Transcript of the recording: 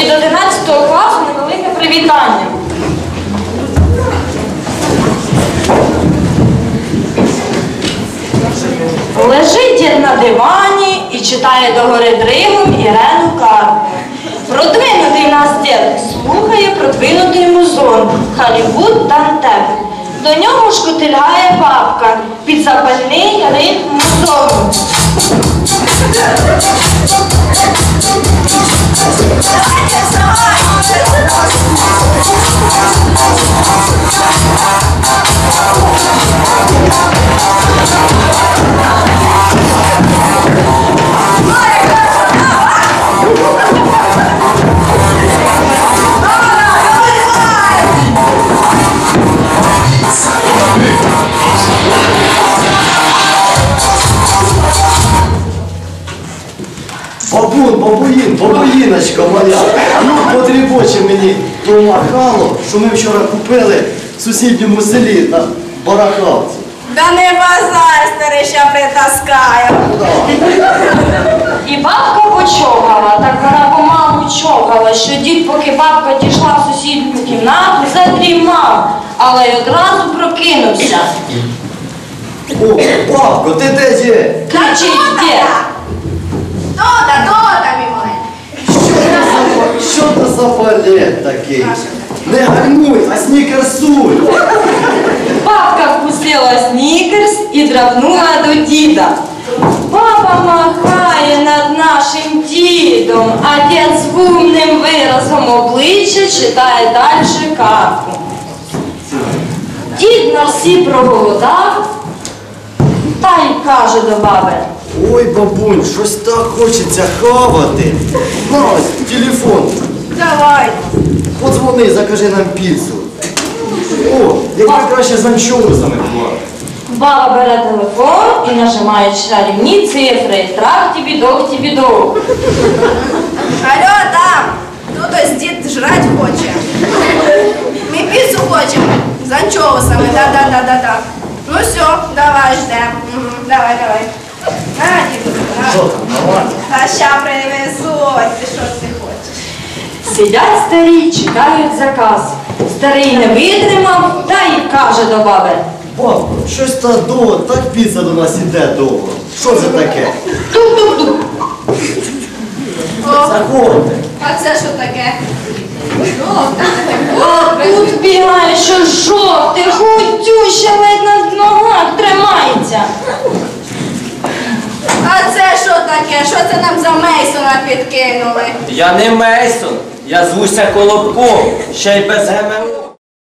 від 11 класу невелике привітання. Лежить дід на дивані і читає догори дригом Ірену Карпу. Продвинутий нас дід слухає продвинутий музон Халівуд Дантеп. До нього шкутильгає бабка під Бабун, бабуїн, бабуїночка моя. Ну, потрібоче мені то махало, що ми вчора купили в сусідньому селі на барахавці. Да не базар, старий, ще притаскаю. І бабка почогала, так вона помалу чогала, що дід, поки бабка дійшла в сусідню кімнату, задрімав, але й одразу прокинувся. О, бабко, ти де є? Кричить дід. Це такий? Не гальмуй, а снікерсуй. Бабка впустила снікерс і драпнула до діда. Баба махає над нашим дідом, а дід з гумним виразом обличчя читає далі картку. Дід на всі проголодав та й каже до баби. Ой, бабунь, щось так хочеться хавати. На, ось, телефон. Давай. Подзвони, закажи нам піцу. О, якби краще з анчоусами була. Баба бере телефон і нажимає чарівні цифри. Трах тібі дох тібі дох. Алло, там. Тут ось дід жрать хоче. Ми піцу хочемо. З анчоусами, да-да-да-да-да. Ну все, давай ждем. Мгм, Давай, давай. На, діду, на. Що там, нормально? Та ща привезуть, Сидять старі, чекають заказ. Старий не витримав та й каже до баби. Бабко, щось та довго, так піца до нас іде довго. Що це таке? Тук-тук-тук. Заходьте. а це що таке? О, А тут бігає, що жовтий, худюща, ледь на ногах тримається. А це що таке? Що це нам за Мейсона підкинули? Я не Мейсон, я звуся Колобком, ще й без ГМО.